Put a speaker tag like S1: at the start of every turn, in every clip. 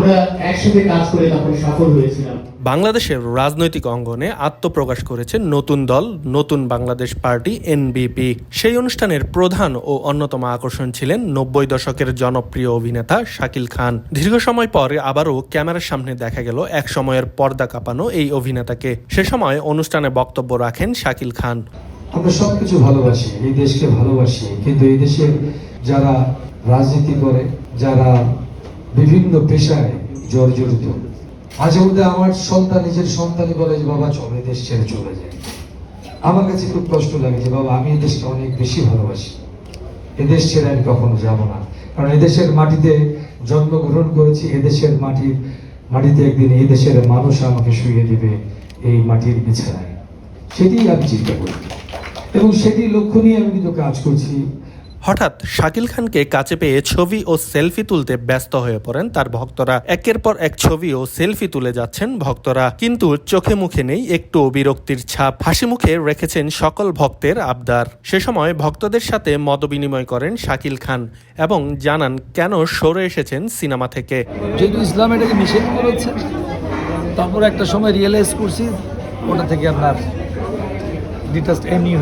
S1: আমরা একসাথে কাজ করে তখন সফল হয়েছিলাম।
S2: বাংলাদেশের রাজনৈতিক অঙ্গনে আত্মপ্রকাশ করেছে নতুন দল নতুন বাংলাদেশ পার্টি এনবিপি সেই অনুষ্ঠানের প্রধান ও অন্যতম আকর্ষণ ছিলেন নব্বই দশকের জনপ্রিয় অভিনেতা শাকিল খান। দীর্ঘ সময় পরে আবারও ক্যামেরার সামনে দেখা গেল এক সময়ের পর্দা কাঁপানো এই অভিনেতাকে। সে সময় অনুষ্ঠানে বক্তব্য রাখেন শাকিল খান।
S3: আমরা সবকিছু ভালোবাসি এই দেশকে ভালোবাসি কিন্তু এই দেশের যারা রাজনীতি করে যারা বিভিন্ন পেশায় জর্জরিত। মাঝে মধ্যে আমার সন্তান নিজের সন্তানই বলে যে, বাবা, চলে দেশ ছেড়ে চলে যায় আমার কাছে খুব কষ্ট লাগে যে, বাবা, আমি এই দেশকে অনেক বেশি ভালোবাসি। এদেশ ছেড়ে আমি কখনো যাব না। কারণ এদেশের মাটিতে জন্মগ্রহণ করেছি এদেশের মাটির, মাটিতে একদিন এই দেশের মানুষ আমাকে শুয়ে দিবে এই মাটির বিছানায়। সেটি আমি চিন্তা করি। এবং সেটি লক্ষ্য নিয়ে আমি কিন্তু কাজ করছি।
S2: হঠাৎ শাকিল খানকে কাছে পেয়ে ছবি ও সেলফি তুলতে ব্যস্ত হয়ে পড়েন তার ভক্তরা। একের পর এক ছবি ও সেলফি তুলে যাচ্ছেন ভক্তরা। কিন্তু চোখে মুখে নেই, একটু বিরক্তির ছাপ। হাসি মুখে রেখেছেন সকল ভক্তের আবদার। সে সময় ভক্তদের সাথে মতবিনিময় করেন শাকিল খান এবং জানান, কেন সরে এসেছেন সিনেমা থেকে?
S4: যেহেতু ইসলাম এটাকে নিষেধ করেছে, তারপর একটা সময় রিয়েলাইজ করছি, ওটা থেকে আপনার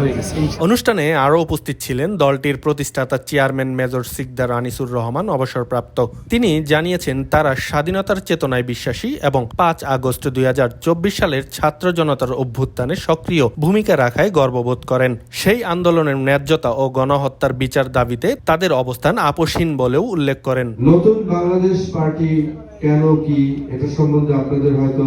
S4: হয়ে গেছে
S2: অনুষ্ঠানে আরও উপস্থিত ছিলেন দলটির প্রতিষ্ঠাতা চেয়ারম্যান মেজর সিকদার আনিসুর রহমান অবসরপ্রাপ্ত। তিনি জানিয়েছেন তারা স্বাধীনতার চেতনায় বিশ্বাসী এবং পাঁচ আগস্ট দুই হাজার চব্বিশ সালের ছাত্র জনতার অভ্যুত্থানে সক্রিয় ভূমিকা রাখায় গর্ববোধ করেন। সেই আন্দোলনের ন্যায্যতা ও গণহত্যার বিচার দাবিতে তাদের অবস্থান আপোষহীন বলেও উল্লেখ করেন।
S5: নতুন বাংলাদেশ পার্টি কেন কি? এটা সম্বন্ধে আপনাদের হয়তো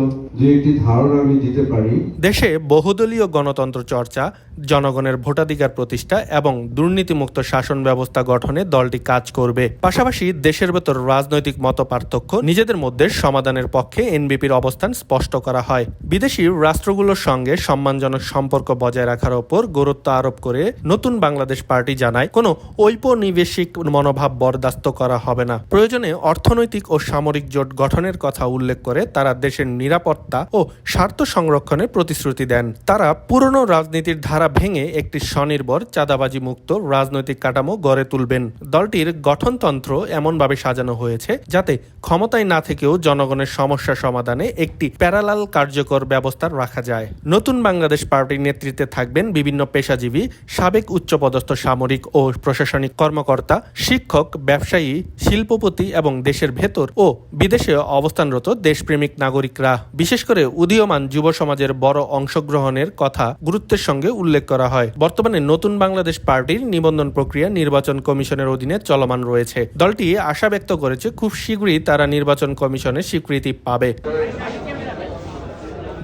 S5: একটি ধারণা আমি দিতে পারি।
S2: দেশে বহুদলীয় গণতন্ত্র চর্চা, জনগণের ভোটাধিকার প্রতিষ্ঠা এবং দুর্নীতিমুক্ত শাসন ব্যবস্থা গঠনে দলটি কাজ করবে। পাশাপাশি দেশের ভেতর রাজনৈতিক মত পার্থক্য নিজেদের মধ্যে সমাধানের পক্ষে এনবিপির অবস্থান স্পষ্ট করা হয়। বিদেশি রাষ্ট্রগুলোর সঙ্গে সম্মানজনক সম্পর্ক বজায় রাখার ওপর গুরুত্ব আরোপ করে নতুন বাংলাদেশ পার্টি জানায়, কোনো ঔপনিবেশিক মনোভাব বরদাস্ত করা হবে না। প্রয়োজনে অর্থনৈতিক ও সামরিক জোট গঠনের কথা উল্লেখ করে তারা দেশের নিরাপত্তা ও স্বার্থ সংরক্ষণের প্রতিশ্রুতি দেন। তারা পুরনো রাজনীতির ধারা ভেঙে একটি স্বনির্ভর চাঁদাবাজি মুক্ত রাজনৈতিক কাঠামো গড়ে তুলবেন। দলটির গঠনতন্ত্র এমনভাবে সাজানো হয়েছে যাতে ক্ষমতায় না থেকেও জনগণের সমস্যা সমাধানে একটি প্যারালাল কার্যকর ব্যবস্থা রাখা যায়। নতুন বাংলাদেশ পার্টির নেতৃত্বে থাকবেন বিভিন্ন পেশাজীবী, সাবেক উচ্চপদস্থ সামরিক ও প্রশাসনিক কর্মকর্তা, শিক্ষক, ব্যবসায়ী, শিল্পপতি এবং দেশের ভেতর ও বিদেশে অবস্থানরত দেশপ্রেমিক নাগরিকরা, বিশেষ করে উদীয়মান যুব সমাজের বড় অংশগ্রহণের কথা গুরুত্বের সঙ্গে উল্লেখ করা হয়। বর্তমানে নতুন বাংলাদেশ পার্টির নিবন্ধন প্রক্রিয়া নির্বাচন কমিশনের অধীনে চলমান রয়েছে। দলটি আশা ব্যক্ত করেছে, খুব শীঘ্রই তারা নির্বাচন কমিশনের স্বীকৃতি পাবে।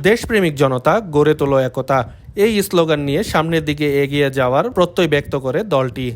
S2: দেশপ্রেমিক জনতা গড়ে তোলো একতা, এই স্লোগান নিয়ে সামনের দিকে এগিয়ে যাওয়ার প্রত্যয় ব্যক্ত করে দলটি।